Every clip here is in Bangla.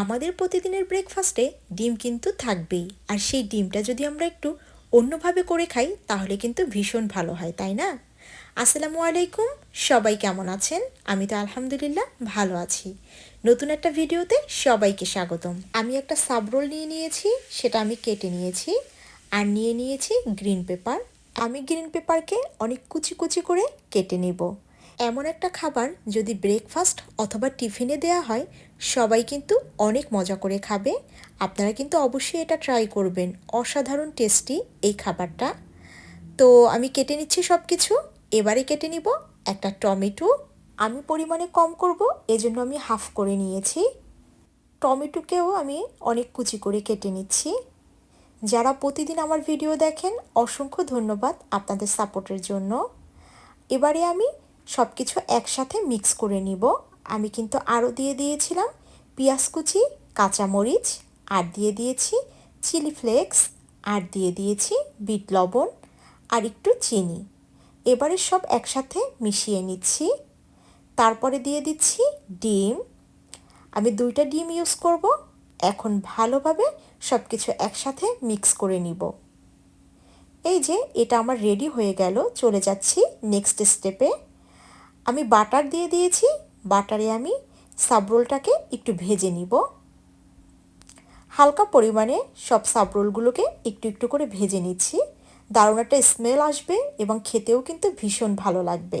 আমাদের প্রতিদিনের ব্রেকফাস্টে ডিম কিন্তু থাকবেই। আর সেই ডিমটা যদি আমরা একটু অন্যভাবে করে খাই, তাহলে কিন্তু ভীষণ ভালো হয়, তাই না? আসসালামু আলাইকুম, সবাই কেমন আছেন? আমি তো আলহামদুলিল্লাহ ভালো আছি। নতুন একটা ভিডিওতে সবাইকে স্বাগতম। আমি একটা সাবরোল নিয়ে নিয়েছি, সেটা আমি কেটে নিয়েছি, আর নিয়ে নিয়েছি গ্রিন পেপার আমি গ্রিন পেপারকে অনেক কুচি কুচি করে কেটে নেব। এমন একটা খাবার যদি ব্রেকফাস্ট অথবা টিফিনে দেওয়া হয়, সবাই কিন্তু অনেক মজা করে খাবে। আপনারা কিন্তু অবশ্যই এটা ট্রাই করবেন। অসাধারণ টেস্টি এই খাবারটা। তো আমি কেটে নিচ্ছি সব কিছু এবারে কেটে নিব একটা টমেটো। আমি পরিমাণে কম করব, এজন্য আমি হাফ করে নিয়েছি। টমেটোকেও আমি অনেক কুচি করে কেটে নিচ্ছি। যারা প্রতিদিন আমার ভিডিও দেখেন, অসংখ্য ধন্যবাদ আপনাদের সাপোর্টের জন্য। এবারে আমি সব কিছু একসাথে মিক্স করে নিব। আমি কিন্তু আরও দিয়ে দিয়েছিলাম পেঁয়াজ কুচি, কাঁচামরিচ, আর দিয়ে দিয়েছি চিলি ফ্লেক্স, আর দিয়ে দিয়েছি বিট লবণ, আর একটু চিনি। এবারে সব একসাথে মিশিয়ে নিচ্ছি। তারপরে দিয়ে দিচ্ছি ডিম। আমি দুইটা ডিম ইউজ করব। এখন ভালোভাবে সব কিছু একসাথে মিক্স করে নিব। এই যে, এটা আমার রেডি হয়ে গেল। চলে যাচ্ছি নেক্সট স্টেপে। আমি বাটার দিয়ে দিয়েছি, বাটারে আমি সাবরোলটাকে একটু ভেজে নিব। হালকা পরিমাণে সব সাবরোলগুলোকে একটু একটু করে ভেজে নিচ্ছি। দারুণ একটা স্মেল আসবে এবং খেতেও কিন্তু ভীষণ ভালো লাগবে।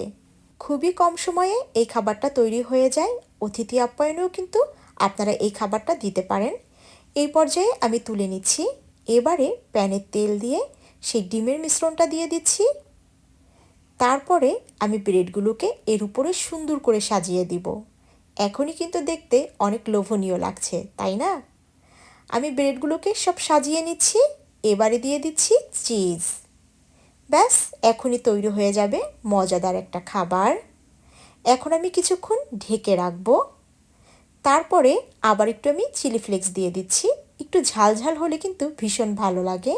খুবই কম সময়ে এই খাবারটা তৈরি হয়ে যায়। অতিথি আপ্যায়নেও কিন্তু আপনারা এই খাবারটা দিতে পারেন। এই পর্যায়ে আমি তুলে নিচ্ছি। এবারে প্যানের তেল দিয়ে সেই ডিমের মিশ্রণটা দিয়ে দিচ্ছি। তারপরে আমি ব্রেডগুলোকে এর উপরে সুন্দর করে সাজিয়ে দিব। এখনই কিন্তু দেখতে অনেক লোভনীয় লাগছে, তাই না? আমি ব্রেডগুলোকে সব সাজিয়ে নিচ্ছি, এবারে দিয়ে দিচ্ছি চিজ। ব্যাস, এখনই তৈরি হয়ে যাবে মজাদার একটা খাবার। এখন আমি কিছুক্ষণ ঢেকে রাখব। তারপরে আবার একটু আমি চিলি ফ্লেক্স দিয়ে দিচ্ছি। একটু ঝাল ঝাল হলে কিন্তু ভীষণ ভালো লাগে।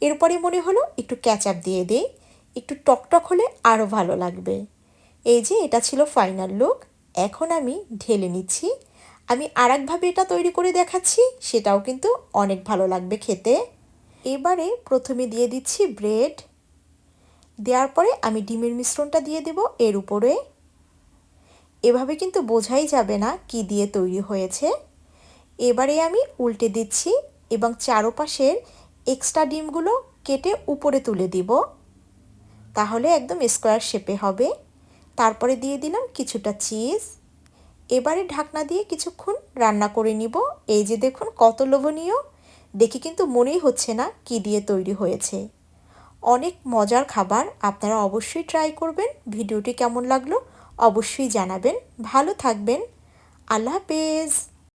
এরপরে মনে হলো একটু ক্যাচআপ দিয়ে দিই। একটু টকটক হলে আরও ভালো লাগবে। এই যে এটা ছিল ফাইনাল লুক এখন আমি ঢেলে নিচ্ছি। আমি আর একভাবে এটা তৈরি করে দেখাচ্ছি, সেটাও কিন্তু অনেক ভালো লাগবে খেতে। এবারে প্রথমে দিয়ে দিচ্ছি ব্রেড দেওয়ার পরে আমি ডিমের মিশ্রণটা দিয়ে দেব এর উপরে। এভাবে কিন্তু বোঝাই যাবে না কি দিয়ে তৈরি হয়েছে। এবারে আমি উল্টে দিচ্ছি এবং চারোপাশের এক্সট্রা ডিমগুলো কেটে উপরে তুলে দিব। তাহলে একদম স্কোয়ার শেপে হবে। তারপরে দিয়ে দিলাম কিছুটা চিজ। এবারে ঢাকনা দিয়ে কিছুক্ষণ রান্না করে নিব। এই যে দেখুন কত লোভনীয়। দেখে কিন্তু মনেই হচ্ছে না কি দিয়ে তৈরি হয়েছে। অনেক মজার খাবার, আপনারা অবশ্যই ট্রাই করবেন। ভিডিওটি কেমন লাগল অবশ্যই জানাবেন। ভালো থাকবেন। আল্লাহ হাফেজ।